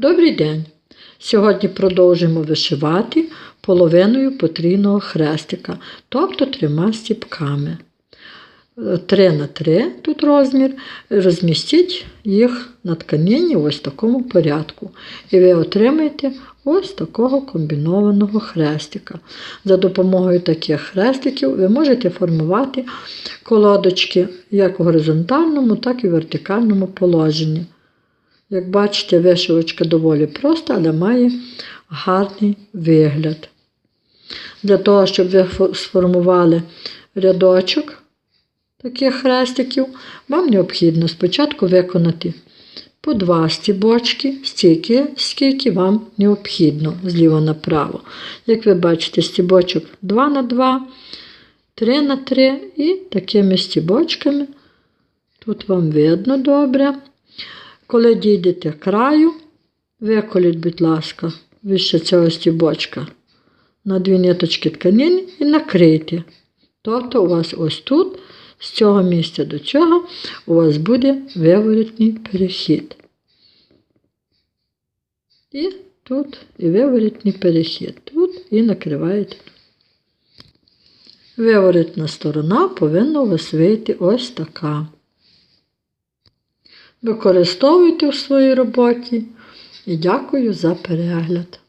Добрий день! Сьогодні продовжимо вишивати половиною потрійного хрестика, тобто трьома стіпками. 3 на 3 тут розмір, розмістіть їх на тканині ось такому порядку. І ви отримаєте ось такого комбінованого хрестика. За допомогою таких хрестиків ви можете формувати колодочки як у горизонтальному, так і в вертикальному положенні. Як бачите, вишивочка доволі проста, але має гарний вигляд. Для того, щоб ви сформували рядочок таких хрестиків, вам необхідно спочатку виконати по два стібочки, стільки, скільки вам необхідно зліва направо. Як ви бачите, стібочок 2 на 2, 3 на 3 і такими стібочками. Тут вам видно добре. Коли дійдете краю, виколіть, будь ласка, вище цього стібочка на дві ниточки тканини і накрийте. Тобто у вас ось тут, з цього місця до цього, у вас буде виворітний перехід. І тут і виворітний перехід. Тут і накриваєте. Виворітна сторона повинна у вас вийти ось така. Використовуйте в своїй роботі і дякую за перегляд.